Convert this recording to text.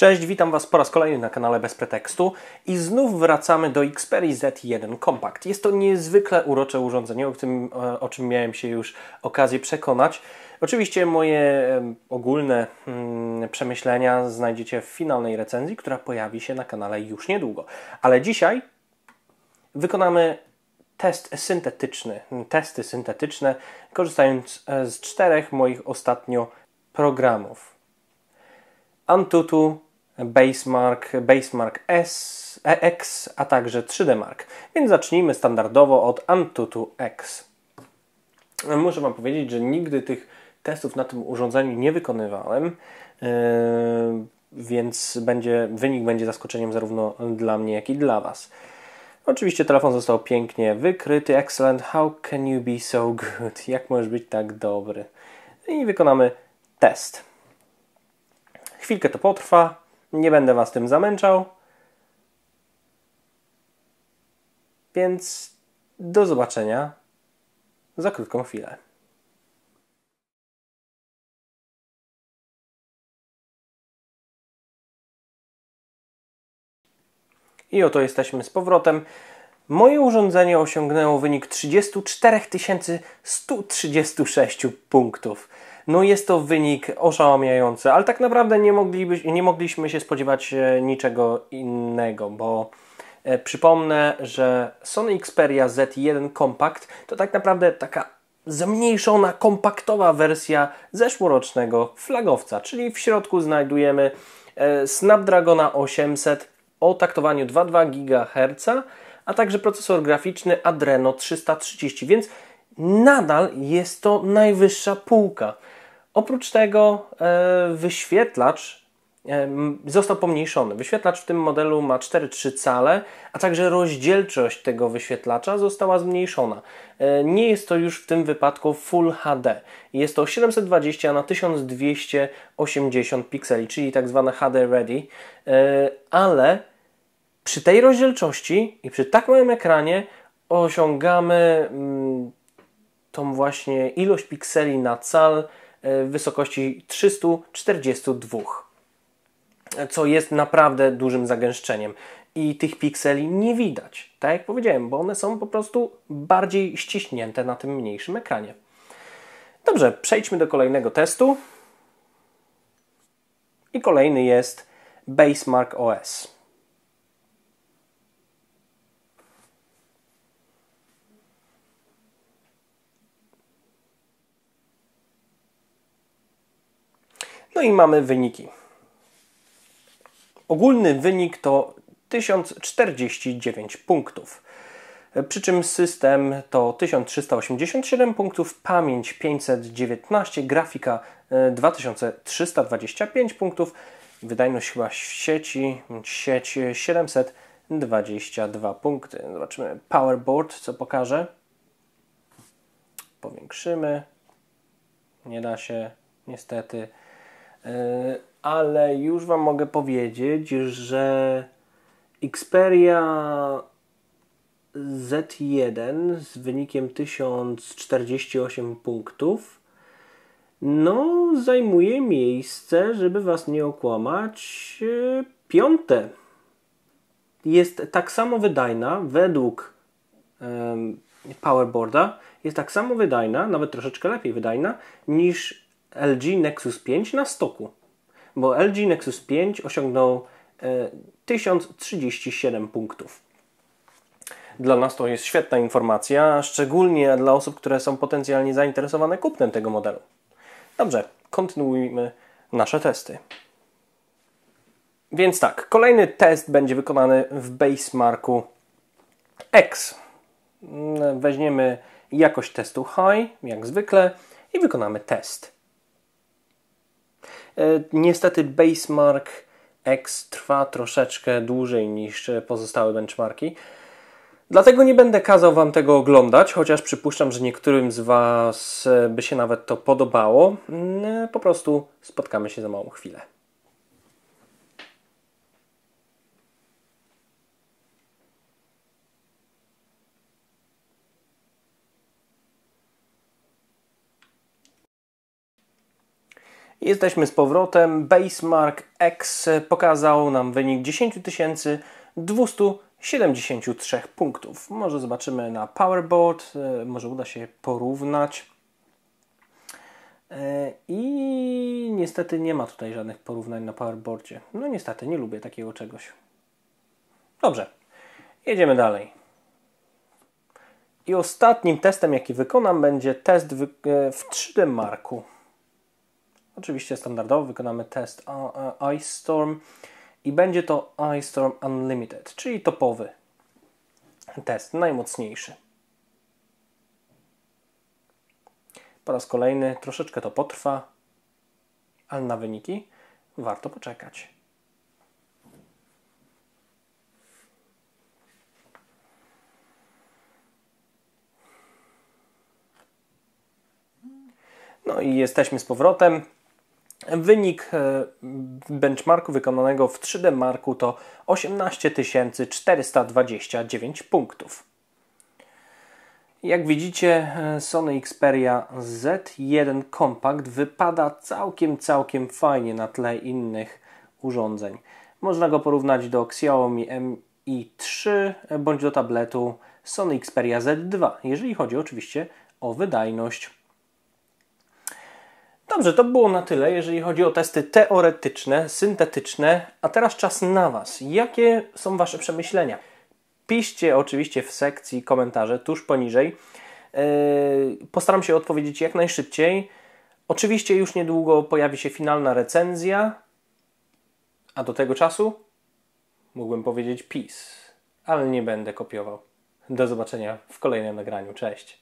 Cześć, witam Was po raz kolejny na kanale Bez Pretekstu i znów wracamy do Xperia Z1 Compact. Jest to niezwykle urocze urządzenie, o, tym, o czym miałem się już okazję przekonać. Oczywiście moje ogólne hmm, przemyślenia znajdziecie w finalnej recenzji, która pojawi się na kanale już niedługo. Ale dzisiaj wykonamy test syntetyczny, testy syntetyczne, korzystając e, z czterech moich ostatnio programów. Antutu, Basemark, Basemark S, X, a także 3D Mark. Więc zacznijmy standardowo od Antutu X. Muszę Wam powiedzieć, że nigdy tych testów na tym urządzeniu nie wykonywałem, yy, więc będzie, wynik będzie zaskoczeniem zarówno dla mnie, jak i dla Was. Oczywiście telefon został pięknie wykryty. Excellent. How can you be so good? Jak możesz być tak dobry? I wykonamy test. Chwilkę to potrwa. Nie będę Was tym zamęczał. Więc do zobaczenia za krótką chwilę. I oto jesteśmy z powrotem. Moje urządzenie osiągnęło wynik 34 136 punktów. No jest to wynik oszałamiający, ale tak naprawdę nie, mogliby, nie mogliśmy się spodziewać e, niczego innego, bo e, przypomnę, że Sony Xperia Z1 Compact to tak naprawdę taka zmniejszona, kompaktowa wersja zeszłorocznego flagowca, czyli w środku znajdujemy e, Snapdragona 800 o taktowaniu 2,2 GHz, a także procesor graficzny Adreno 330, więc nadal jest to najwyższa półka. Oprócz tego e, wyświetlacz e, został pomniejszony. Wyświetlacz w tym modelu ma 4,3 cale, a także rozdzielczość tego wyświetlacza została zmniejszona. E, nie jest to już w tym wypadku Full HD. Jest to 720 na 1280 pikseli, czyli tak zwane HD Ready, ale przy tej rozdzielczości i przy tak małym ekranie osiągamy mm, tą właśnie ilość pikseli na cal w wysokości 342, co jest naprawdę dużym zagęszczeniem. I tych pikseli nie widać, tak jak powiedziałem, bo one są po prostu bardziej ściśnięte na tym mniejszym ekranie. Dobrze, przejdźmy do kolejnego testu. I kolejny jest Basemark OS. No i mamy wyniki. Ogólny wynik to 1049 punktów. Przy czym system to 1387 punktów, pamięć 519, grafika 2325 punktów, wydajność chyba sieci, sieć 722 punkty. Zobaczymy powerboard, co pokaże. Powiększymy. Nie da się, niestety. E, ale już Wam mogę powiedzieć, że Xperia Z1 z wynikiem 1048 punktów no zajmuje miejsce, żeby Was nie okłamać, e, piąte. Jest tak samo wydajna według um, Powerboarda, jest tak samo wydajna, nawet troszeczkę lepiej wydajna niż LG Nexus 5 na stoku, bo LG Nexus 5 osiągnął e, 1037 punktów. Dla nas to jest świetna informacja, szczególnie dla osób, które są potencjalnie zainteresowane kupnem tego modelu. Dobrze, kontynuujmy nasze testy. Więc tak, kolejny test będzie wykonany w Basemarku X. Weźmiemy jakość testu High, jak zwykle, i wykonamy test. E, niestety Basemark X trwa troszeczkę dłużej niż pozostałe benchmarki. Dlatego nie będę kazał Wam tego oglądać, chociaż przypuszczam, że niektórym z Was by się nawet to podobało. Mm, po prostu spotkamy się za małą chwilę. Jesteśmy z powrotem. Basemark X pokazał nam wynik 10 273 punktów. Może zobaczymy na Powerboard, e, może uda się porównać. E, I niestety nie ma tutaj żadnych porównań na Powerboardzie. No niestety, nie lubię takiego czegoś. Dobrze, jedziemy dalej. I ostatnim testem, jaki wykonam, będzie test w 3D Marku. Oczywiście standardowo wykonamy test Ice Storm i będzie to Ice Storm Unlimited, czyli topowy test, najmocniejszy. Po raz kolejny troszeczkę to potrwa, ale na wyniki warto poczekać. No i jesteśmy z powrotem. Wynik e, benchmarku wykonanego w 3D Marku to 18 429 punktów. Jak widzicie, e, Sony Xperia Z1 Compact wypada całkiem, całkiem fajnie na tle innych urządzeń. Można go porównać do Xiaomi Mi 3 e, bądź do tabletu Sony Xperia Z2, jeżeli chodzi oczywiście o wydajność. Dobrze, to było na tyle, jeżeli chodzi o testy teoretyczne, syntetyczne. A teraz czas na Was. Jakie są Wasze przemyślenia? Piszcie oczywiście w sekcji komentarze tuż poniżej. Yy, postaram się odpowiedzieć jak najszybciej. Oczywiście już niedługo pojawi się finalna recenzja, a do tego czasu mógłbym powiedzieć peace, ale nie będę kopiował. Do zobaczenia w kolejnym nagraniu. Cześć.